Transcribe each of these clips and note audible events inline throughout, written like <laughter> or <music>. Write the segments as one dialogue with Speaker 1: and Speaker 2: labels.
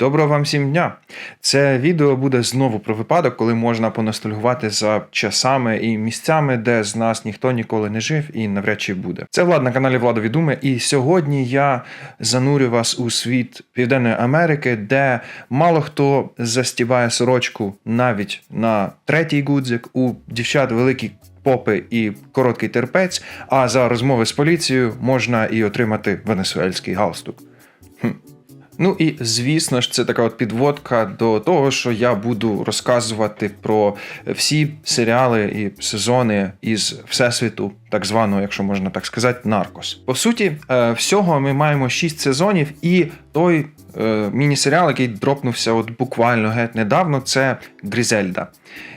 Speaker 1: Доброго вам всім дня! Це відео буде знову про випадок, коли можна поностальгувати за часами і місцями, де з нас ніхто ніколи не жив і навряд чи буде. Це влад на каналі Влада Відуме, і сьогодні я занурю вас у світ Південної Америки, де мало хто застібає сорочку навіть на третій гудзик, у дівчат великі попи і короткий терпець. А за розмови з поліцією можна і отримати венесуельський галстук. Ну і звісно ж, це така от підводка до того, що я буду розказувати про всі серіали і сезони із всесвіту, так званого, якщо можна так сказати, наркос. По суті, е, всього ми маємо 6 сезонів, і той е, міні-серіал, який дропнувся от буквально геть недавно, це Грізельда.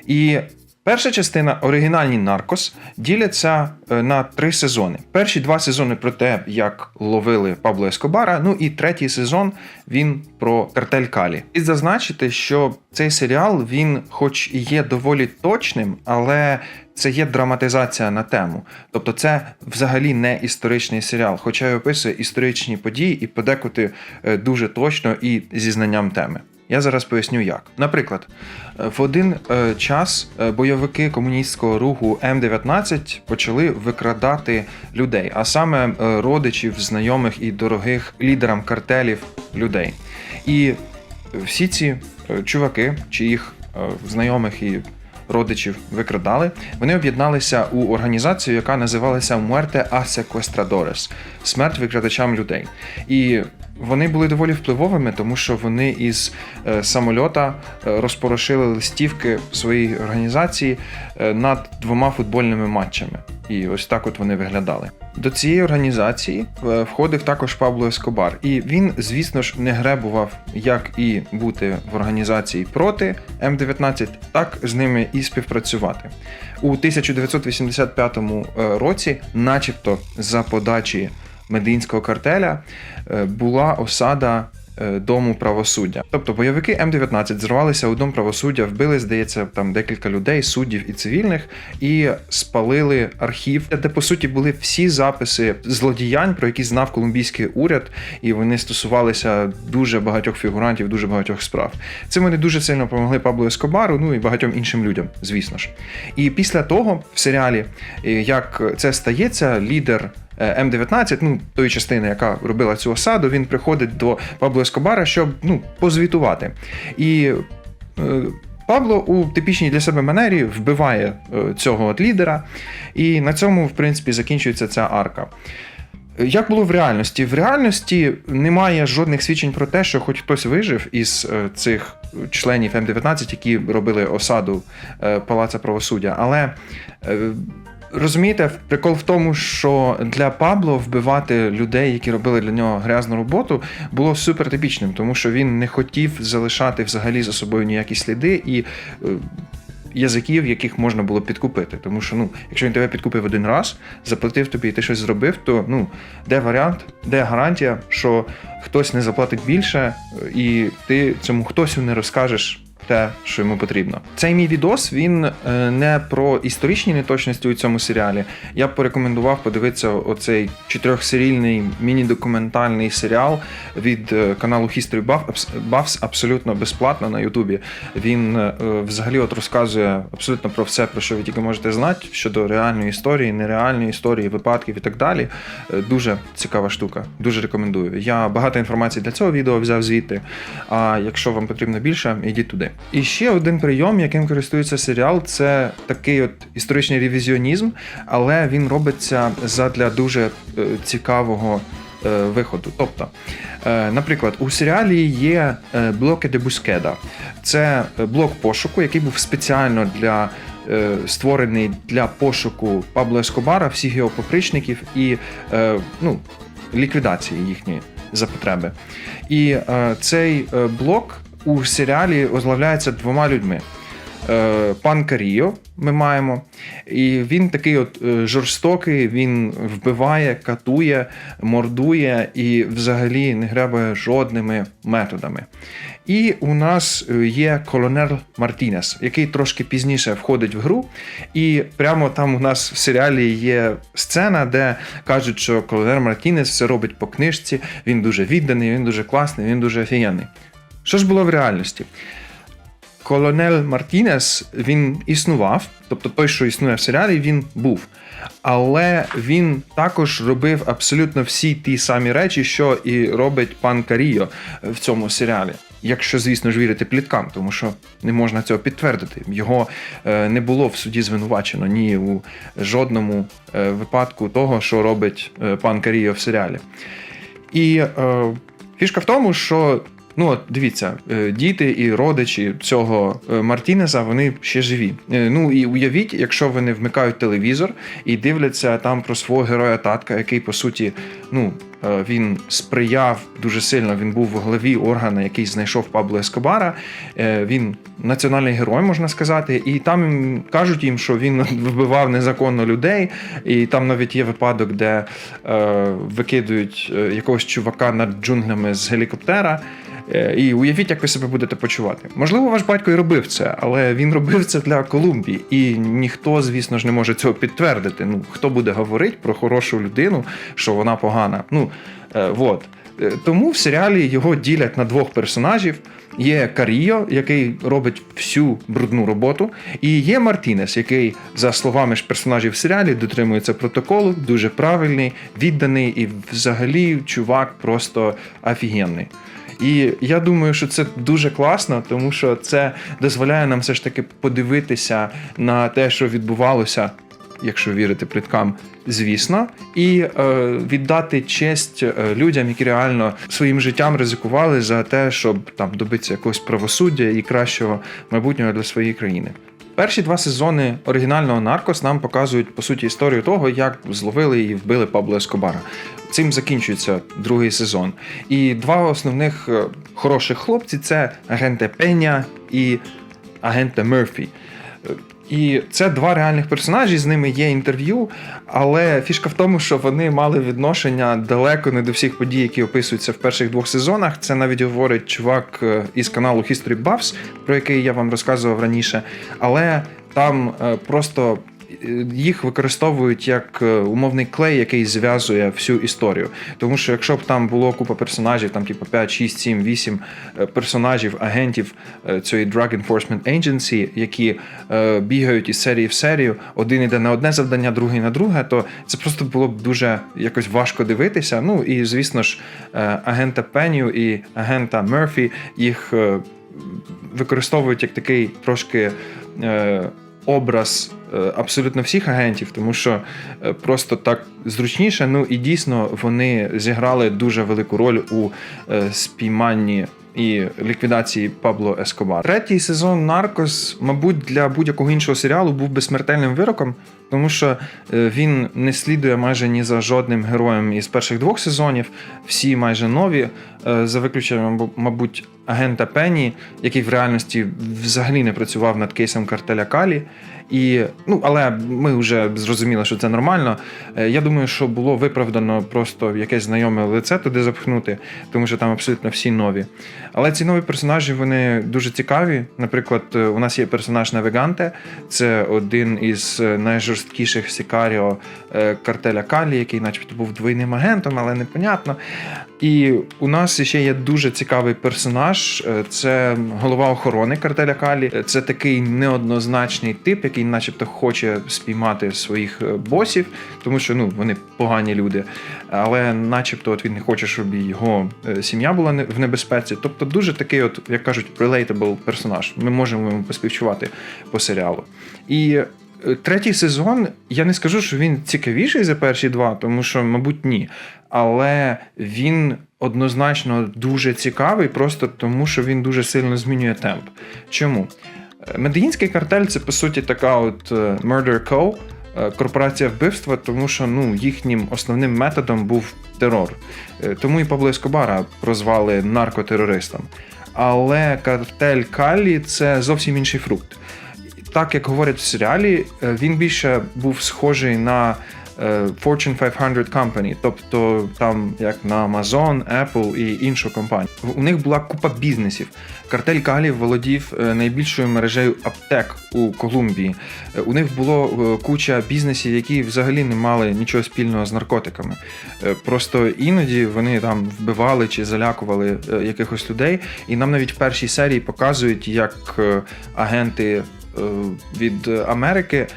Speaker 1: І Перша частина оригінальні Наркос діляться е, на три сезони. Перші два сезони про те, як ловили Пабло Ескобара. Ну і третій сезон він про картель Калі. І зазначити, що цей серіал він, хоч і є доволі точним, але це є драматизація на тему. Тобто, це взагалі не історичний серіал, хоча й описує історичні події і подекуди е, дуже точно і зі знанням теми. Я зараз поясню як. Наприклад, е, в один е, час е, бойовики комуністського руху М19 почали викрадати людей, а саме родичів, знайомих і дорогих лідерам картелів людей. І всі ці чуваки, чи їх знайомих і родичів викрадали, вони об'єдналися у організацію, яка називалася Muerte a Sequestradores – смерть викрадачам людей. І вони були доволі впливовими, тому що вони із е, самольота е, розпорошили листівки своїй організації е, над двома футбольними матчами. І ось так от вони виглядали. До цієї організації входив також Пабло Ескобар, і він, звісно ж, не гребував як і бути в організації проти М19, так з ними і співпрацювати у 1985 році, начебто, за подачі мединського картеля е, була осада е, дому правосуддя. Тобто бойовики М19 зривалися у дом правосуддя, вбили, здається, там декілька людей, суддів і цивільних, і спалили архів, де по суті були всі записи злодіянь, про які знав колумбійський уряд, і вони стосувалися дуже багатьох фігурантів, дуже багатьох справ. Цим вони дуже сильно допомогли Пабло Ескобару, ну і багатьом іншим людям, звісно ж. І після того в серіалі, е, як це стається, лідер. Е, М19, ну тої частини, яка робила цю осаду, він приходить до Пабло Ескобара, щоб ну, позвітувати. І е, Пабло у типічній для себе манері вбиває е, цього от лідера, і на цьому, в принципі, закінчується ця арка. Як було в реальності? В реальності немає жодних свідчень про те, що хоч хтось вижив із цих членів М19, які робили осаду Палаца правосуддя, але Розумієте, прикол в тому, що для Пабло вбивати людей, які робили для нього грязну роботу, було супер типічним, тому що він не хотів залишати взагалі за собою ніякі сліди і е, язиків, яких можна було підкупити. Тому що, ну, якщо він тебе підкупив один раз, заплатив тобі і ти щось зробив, то ну, де варіант, де гарантія, що хтось не заплатить більше, е, і ти цьому хтось не розкажеш те, що йому потрібно. Цей мій відос він е, не про історичні неточності у цьому серіалі. Я б порекомендував подивитися оцей чотирьохсерійний міні-документальний серіал від е, каналу History Buffs абсолютно безплатно на Ютубі. Він е, взагалі от розказує абсолютно про все, про що ви тільки можете знати щодо реальної історії, нереальної історії, випадків і так далі. Дуже цікава штука. Дуже рекомендую. Я багато інформації для цього відео взяв звідти. А якщо вам потрібно більше, ідіть туди. І ще один прийом, яким користується серіал, це такий от історичний ревізіонізм, але він робиться задля дуже е, цікавого е, виходу. Тобто, е, наприклад, у серіалі є блоки де Бускеда. Це блок пошуку, який був спеціально для. Створений для пошуку Пабло Ескобара, всіх його попричників і ну, ліквідації їхньої за потреби. І цей блок у серіалі озлавляється двома людьми. Е, пан Каріо ми маємо, і він такий от е, жорстокий, він вбиває, катує, мордує і взагалі не гребує жодними методами. І у нас е, є колонел Мартінес, який трошки пізніше входить в гру. І прямо там у нас в серіалі є сцена, де кажуть, що колонел Мартінес все робить по книжці, він дуже відданий, він дуже класний, він дуже офігенний. Що ж було в реальності? Колонель Мартінес він існував, тобто той, що існує в серіалі, він був. Але він також робив абсолютно всі ті самі речі, що і робить пан Каріо в цьому серіалі. Якщо, звісно ж, вірити пліткам, тому що не можна цього підтвердити. Його е, не було в суді звинувачено ні у жодному е, випадку того, що робить е, пан Каріо в серіалі. І е, фішка в тому, що Ну, от дивіться, е, діти і родичі цього Мартінеза вони ще живі. Е, Ну і уявіть, якщо вони вмикають телевізор і дивляться там про свого героя татка, який по суті, ну е, він сприяв дуже сильно. Він був в главі органу, який знайшов Пабло Ескобара. Е, Він національний герой, можна сказати, і там кажуть їм, що він <laughs> вбивав незаконно людей, і там навіть є випадок, де е, викидують е, якогось чувака над джунглями з гелікоптера. Е, І уявіть, як ви себе будете почувати. Можливо, ваш батько і робив це, але він робив це для Колумбії, і ніхто, звісно ж, не може цього підтвердити. Ну хто буде говорити про хорошу людину, що вона погана? Ну е, вот. Е, Тому в серіалі його ділять на двох персонажів. Є Каріо, який робить всю брудну роботу, і є Мартінес, який, за словами ж персонажів в серіалі, дотримується протоколу, дуже правильний, відданий, і взагалі чувак просто офігенний. І я думаю, що це дуже класно, тому що це дозволяє нам все ж таки подивитися на те, що відбувалося, якщо вірити пліткам, звісно, і е, віддати честь е, людям, які реально своїм життям ризикували за те, щоб там добитися якогось правосуддя і кращого майбутнього для своєї країни. Перші два сезони оригінального Наркос нам показують по суті історію того, як зловили і вбили Пабло Ескобара. Цим закінчується другий сезон. І два основних е, хороших хлопці це агенте Пеня і агенте Мерфі. І це два реальних персонажі, з ними є інтерв'ю, але фішка в тому, що вони мали відношення далеко не до всіх подій, які описуються в перших двох сезонах. Це навіть говорить чувак е, із каналу History Buffs, про який я вам розказував раніше. Але там е, просто їх використовують як е, умовний клей, який зв'язує всю історію. Тому що якщо б там було купа персонажів, там типу 5, 6, 7, 8 е, персонажів, агентів е, цієї Drug Enforcement Agency, які е, бігають із серії в серію, один іде на одне завдання, другий на друге, то це просто було б дуже якось важко дивитися. Ну і звісно ж, е, агента Пеню і агента Мерфі їх. е, Використовують як такий трошки е, образ е, абсолютно всіх агентів, тому що е, просто так зручніше. Ну і дійсно вони зіграли дуже велику роль у е, спійманні. І ліквідації Пабло Ескобар. Третій сезон Наркос, мабуть, для будь-якого іншого серіалу був би смертельним вироком, тому що е, він не слідує майже ні за жодним героєм із перших двох сезонів. Всі майже нові, е, за виключенням, мабуть, агента Пенні, який в реальності взагалі не працював над кейсом картеля Калі. І, ну, але ми вже зрозуміли, що це нормально. Е, Я думаю, що було виправдано просто якесь знайоме лице туди запхнути, тому що там абсолютно всі нові. Але ці нові персонажі вони дуже цікаві. Наприклад, у нас є персонаж Навіганте, це один із е, найжорсткіших сікаріо е, картеля Калі, який, начебто, був двойним агентом, але непонятно. І у нас ще є дуже цікавий персонаж. е, Це голова охорони картеля Калі. Е, Це такий неоднозначний тип, який, начебто, хоче спіймати своїх босів, тому що ну вони погані люди. Але, начебто, от він не хоче, щоб його сім'я була в небезпеці. Тобто, дуже такий, от, як кажуть, relatable персонаж. Ми можемо йому поспівчувати по серіалу. І третій сезон, я не скажу, що він цікавіший за перші два, тому що, мабуть, ні. Але він однозначно дуже цікавий, просто тому що він дуже сильно змінює темп. Чому? Е, Медеїнський картель це по суті така от е, Murder Co. е, Корпорація вбивства, тому що ну їхнім основним методом був терор. Тому і Пабло Ескобара прозвали наркотерористом. Але картель Калі це зовсім інший фрукт. Так як говорять в серіалі, е, він більше був схожий на Fortune 500 Company, тобто там як на Amazon, Apple і іншу компанію. У них була купа бізнесів. Картель Калі володів е, найбільшою мережею аптек у Колумбії. Е, У них було е, куча бізнесів, які взагалі не мали нічого спільного з наркотиками. Е, Просто іноді вони там вбивали чи залякували е, якихось людей. І нам навіть в першій серії показують, як е, агенти е, від Америки е,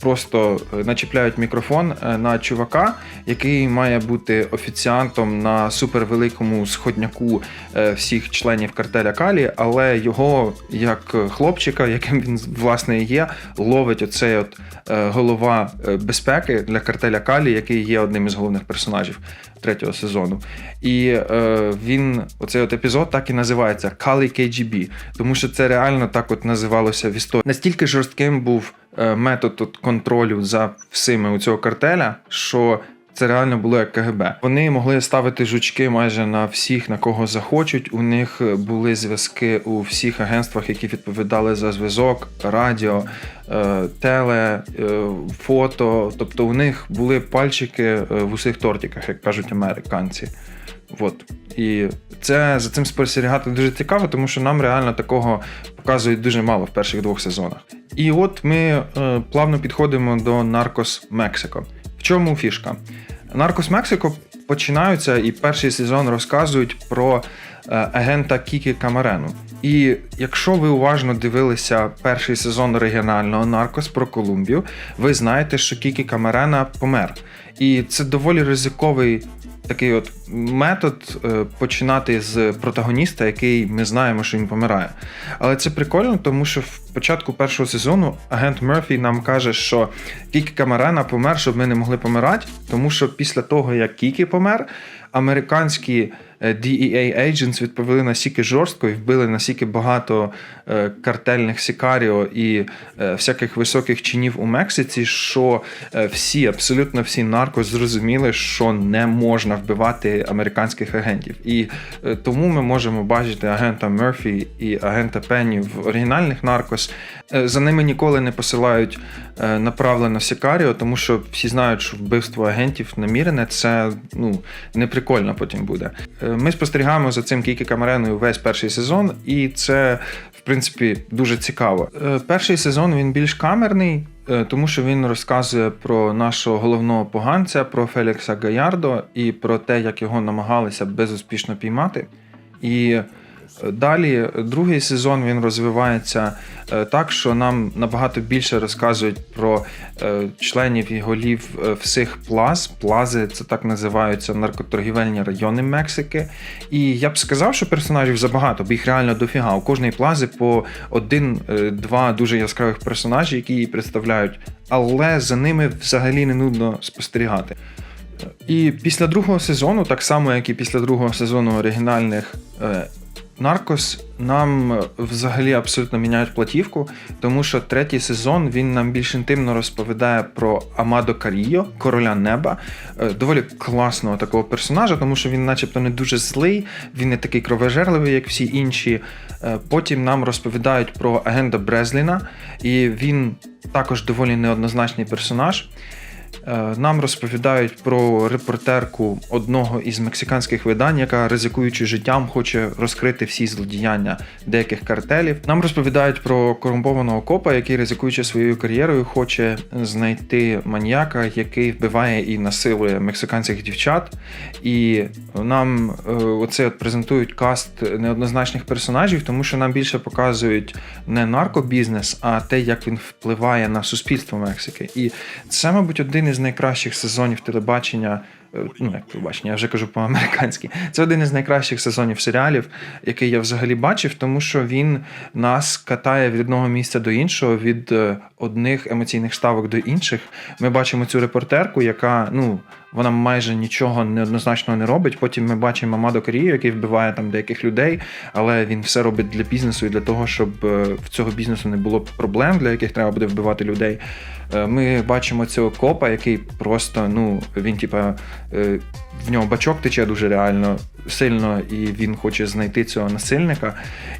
Speaker 1: просто е, начіпляють мікрофон е, на чувака, який має бути офіціантом на супервеликому сходняку е, всіх членів картеля Калі, але його як хлопчика, яким він власне є, ловить оцей от голова безпеки для картеля Калі, який є одним із головних персонажів третього сезону. І він, оцей от епізод так і називається Kali KGB, тому що це реально так от називалося в історії. Настільки жорстким був метод контролю за всіми у цього картеля, що це реально було як КГБ. Вони могли ставити жучки майже на всіх, на кого захочуть. У них були зв'язки у всіх агентствах, які відповідали за зв'язок, радіо, е, теле, е, фото. Тобто у них були пальчики е, в усіх тортиках, як кажуть американці. От. І це за цим спостерігати дуже цікаво, тому що нам реально такого показують дуже мало в перших двох сезонах. І от ми е, плавно підходимо до Наркос Мексико. В чому фішка? Наркос Мексико починаються, і перший сезон розказують про е, агента Кікі Камарену. І якщо ви уважно дивилися перший сезон оригінального Наркос про Колумбію, ви знаєте, що Кікі Камарена помер. І це доволі ризиковий такий от метод е, починати з протагоніста, який ми знаємо, що він помирає. Але це прикольно, тому що в початку першого сезону агент Мерфі нам каже, що Кікі Камарена помер, щоб ми не могли помирати, тому що після того, як Кікі помер, американські DEA agents відповіли настільки жорстко і вбили настільки багато е, картельних сікаріо і е, всяких високих чинів у Мексиці, що е, всі, абсолютно всі нарко зрозуміли, що не можна вбивати американських агентів. І е, тому ми можемо бачити агента Мерфі і агента Пенні в оригінальних наркос. Е, За ними ніколи не посилають е, направлено Сікаріо, тому що всі знають, що вбивство агентів намірене, це ну не прикольно потім буде. Ми спостерігаємо за цим Кікі Камареною весь перший сезон, і це в принципі дуже цікаво. Е, Перший сезон він більш камерний. е, Тому що він розказує про нашого головного поганця, про Фелікса Гаярдо і про те, як його намагалися безуспішно піймати. І далі другий сезон він розвивається е, так, що нам набагато більше розказують про е, членів і голів е, всіх плаз. Плази це так називаються наркоторгівельні райони Мексики. І я б сказав, що персонажів забагато, бо їх реально дофіга. У кожної плази по один-два дуже яскравих персонажі, які її представляють, але за ними взагалі не нудно спостерігати. І після другого сезону, так само як і після другого сезону оригінальних Наркос, нам взагалі абсолютно міняють платівку, тому що третій сезон він нам більш інтимно розповідає про Амадо Каріо, короля неба, е, доволі класного такого персонажа, тому що він, начебто, не дуже злий, він не такий кровожерливий, як всі інші. Е, Потім нам розповідають про агента Брезліна, і він також доволі неоднозначний персонаж. Е, Нам розповідають про репортерку одного із мексиканських видань, яка ризикуючи життям, хоче розкрити всі злодіяння деяких картелів. Нам розповідають про корумпованого копа, який ризикуючи своєю кар'єрою, хоче знайти маньяка, який вбиває і насилує мексиканських дівчат. І нам е, оце от презентують каст неоднозначних персонажів, тому що нам більше показують не наркобізнес, а те, як він впливає на суспільство Мексики. І це, мабуть, один із найкращих сезонів телебачення. е, Ну, як телебачення, я вже кажу по-американськи. Це один із найкращих сезонів серіалів, який я взагалі бачив, тому що він нас катає від одного місця до іншого, від е, одних емоційних ставок до інших. Ми бачимо цю репортерку, яка ну вона майже нічого неоднозначного не робить. Потім ми бачимо Амадо Карію, який вбиває там деяких людей, але він все робить для бізнесу і для того, щоб е, в цього бізнесу не було проблем, для яких треба буде вбивати людей. Е, Ми бачимо цього копа, який просто ну він типа е, в нього бачок тече дуже реально сильно, і він хоче знайти цього насильника.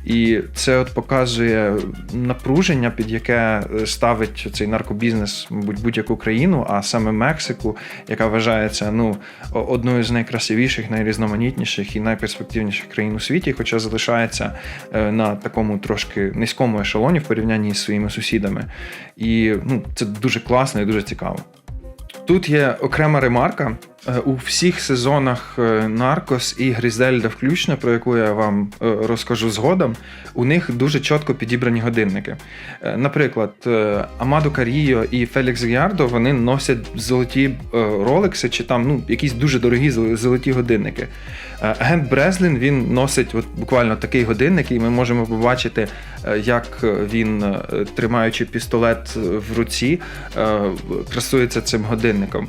Speaker 1: І це от показує напруження, під яке ставить цей наркобізнес, мабуть, будь-яку країну, а саме Мексику, яка вважається ну, одною з найкрасивіших, найрізноманітніших і найперспективніших країн у світі, хоча залишається е, на такому трошки низькому ешелоні в порівнянні з своїми сусідами. І ну, це дуже класно і дуже цікаво. Тут є окрема ремарка. Е, У всіх сезонах е, Наркос і Грізельда, включно, про яку я вам е, розкажу згодом, у них дуже чітко підібрані годинники. Наприклад, Амадо Каріо і Фелікс Гіардо вони носять золоті ролекси чи там ну, якісь дуже дорогі золоті годинники. Агент Брезлін він носить от буквально такий годинник, і ми можемо побачити, як він, тримаючи пістолет в руці, красується цим годинником.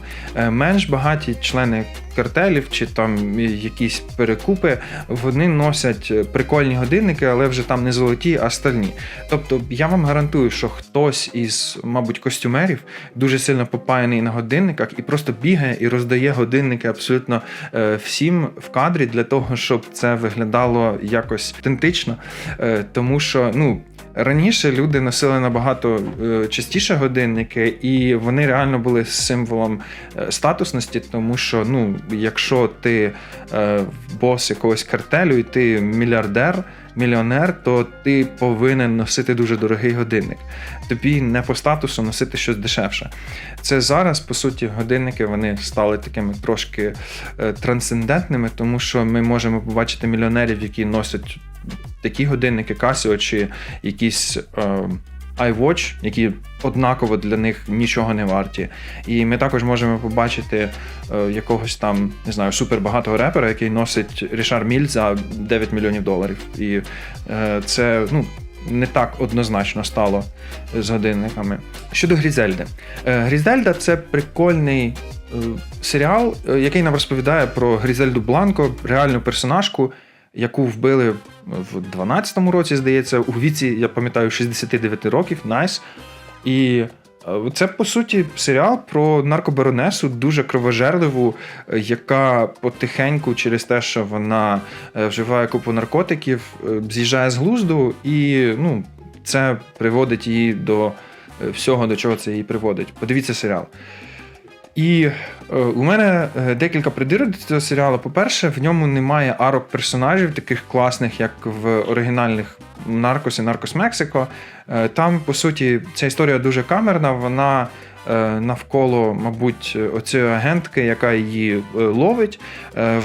Speaker 1: Менш багаті члени картелів чи там якісь перекупи, вони носять е, прикольні годинники, але вже там не золоті, а стальні. Тобто я вам гарантую, що хтось із, мабуть, костюмерів дуже сильно попаяний на годинниках і просто бігає і роздає годинники абсолютно е, всім в кадрі для того, щоб це виглядало якось автентично. Е, Тому що, ну. Раніше люди носили набагато частіше годинники, і вони реально були символом статусності, тому що ну, якщо ти е, бос якогось картелю і ти мільярдер, мільйонер, то ти повинен носити дуже дорогий годинник. Тобі не по статусу носити щось дешевше. Це зараз, по суті, годинники вони стали такими трошки е, трансцендентними, тому що ми можемо побачити мільйонерів, які носять такі годинники Casio чи якісь. Е, iWatch, які однаково для них нічого не варті. І ми також можемо побачити е, якогось там, не знаю, супербагатого репера, який носить Рішар Міль за 9 мільйонів доларів. І е, це ну, не так однозначно стало з годинниками. Щодо Грізельди. Е, Грізельда це прикольний. е, Серіал, е, який нам розповідає про Грізельду Бланко, реальну персонажку, яку вбили в 12-му році, здається, у віці, я пам'ятаю, 69 років, найс. І е, це, по суті, серіал про наркобаронесу, дуже кровожерливу, е, яка потихеньку, через те, що вона е, вживає купу наркотиків, з'їжджає з глузду, і ну, це приводить її до всього, до чого це її приводить. Подивіться серіал. І е, у мене е, декілька придирок до цього серіалу. По-перше, в ньому немає арок персонажів, таких класних, як в оригінальних Наркос і Наркос Мексико. Е, там, по суті, ця історія дуже камерна. Вона навколо, мабуть, оцієї агентки, яка її ловить.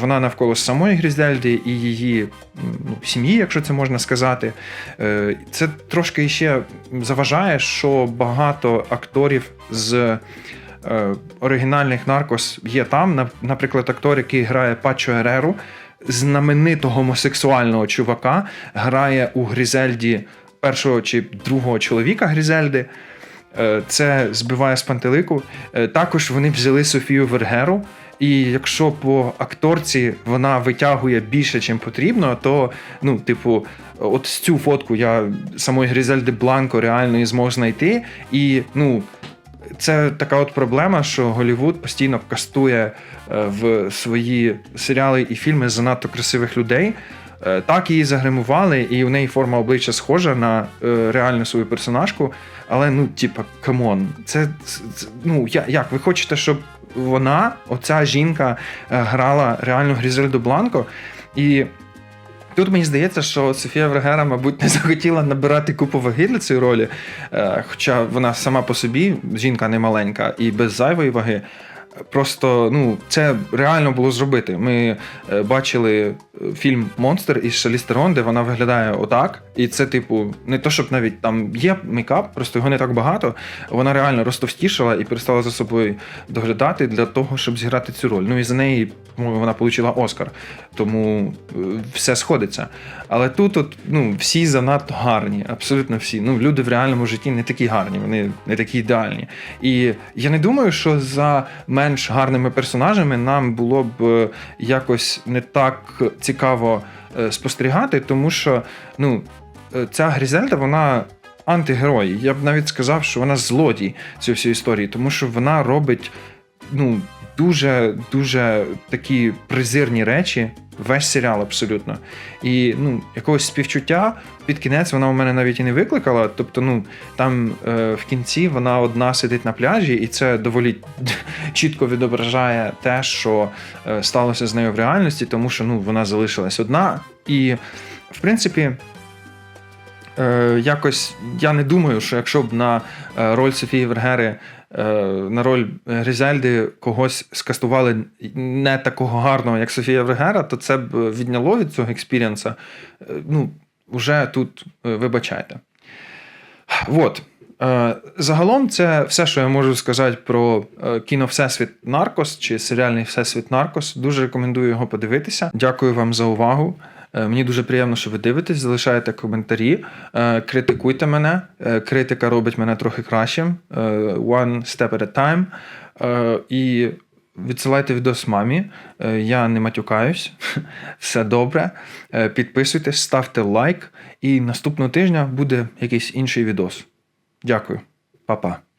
Speaker 1: Вона навколо самої Грізельди і її ну, сім'ї, якщо це можна сказати. Це трошки ще заважає, що багато акторів з оригінальних наркос є там. Наприклад, актор, який грає Пачо Ереру, знаменитого гомосексуального чувака, грає у Грізельді першого чи другого чоловіка Грізельди. Е, Це збиває з пантелику. Е, Також вони взяли Софію Вергеру. І якщо по акторці вона витягує більше, чим потрібно, то ну, типу, от цю фотку я самої Грізельди Бланко реально і змог знайти. І ну, це така от проблема, що Голівуд постійно кастує е, в свої серіали і фільми занадто красивих людей. Е, Так її загримували, і у неї форма обличчя схожа на е, реальну свою персонажку. Але ну, типа, камон, це, це ну я- як ви хочете, щоб вона, оця жінка, грала реальну Грізельду Бланко? І Тут мені здається, що Софія Вергера, мабуть, не захотіла набирати купу ваги для цієї ролі, е, хоча вона сама по собі жінка не маленька і без зайвої ваги. Просто ну, це реально було зробити. Ми е, бачили е, фільм Монстр із Шарліз Терон, де вона виглядає отак. І це, типу, не то, щоб навіть там є мейкап, просто його не так багато. Вона реально розтовстішала і перестала за собою доглядати для того, щоб зіграти цю роль. Ну і за неї вона отримала Оскар. Тому е, все сходиться. Але тут от, ну, всі занадто гарні, абсолютно всі. Ну, люди в реальному житті не такі гарні, вони не такі ідеальні. І я не думаю, що за менш гарними персонажами нам було б е, якось не так цікаво е, спостерігати, тому що ну, е, ця Грізельда, вона. Антигерой. Я б навіть сказав, що вона злодій цієї всієї історії, тому що вона робить ну, дуже дуже такі презирні речі. Весь серіал абсолютно. І ну, якогось співчуття під кінець вона у мене навіть і не викликала. Тобто, ну там е, в кінці вона одна сидить на пляжі, і це доволі <laughs> чітко відображає те, що е, сталося з нею в реальності, тому що ну, вона залишилась одна. І, в принципі, е, якось я не думаю, що якщо б на е, роль Софії Вергери, на роль Грізельди когось скастували не такого гарного, як Софія Вергера, то це б відняло від цього експірієнса. Е, ну, вже тут е, вибачайте. От. Е, Загалом, це все, що я можу сказати про е, кіно Всесвіт Наркос чи серіальний Всесвіт Наркос. Дуже рекомендую його подивитися. Дякую вам за увагу. Е, Мені дуже приємно, що ви дивитесь, залишаєте коментарі, е, критикуйте мене. Е, Критика робить мене трохи кращим. One step at a time. І відсилайте відос мамі. Я не матюкаюсь. <laughs> Все добре. Підписуйтесь, ставте лайк, і наступного тижня буде якийсь інший відос. Дякую, Па-па.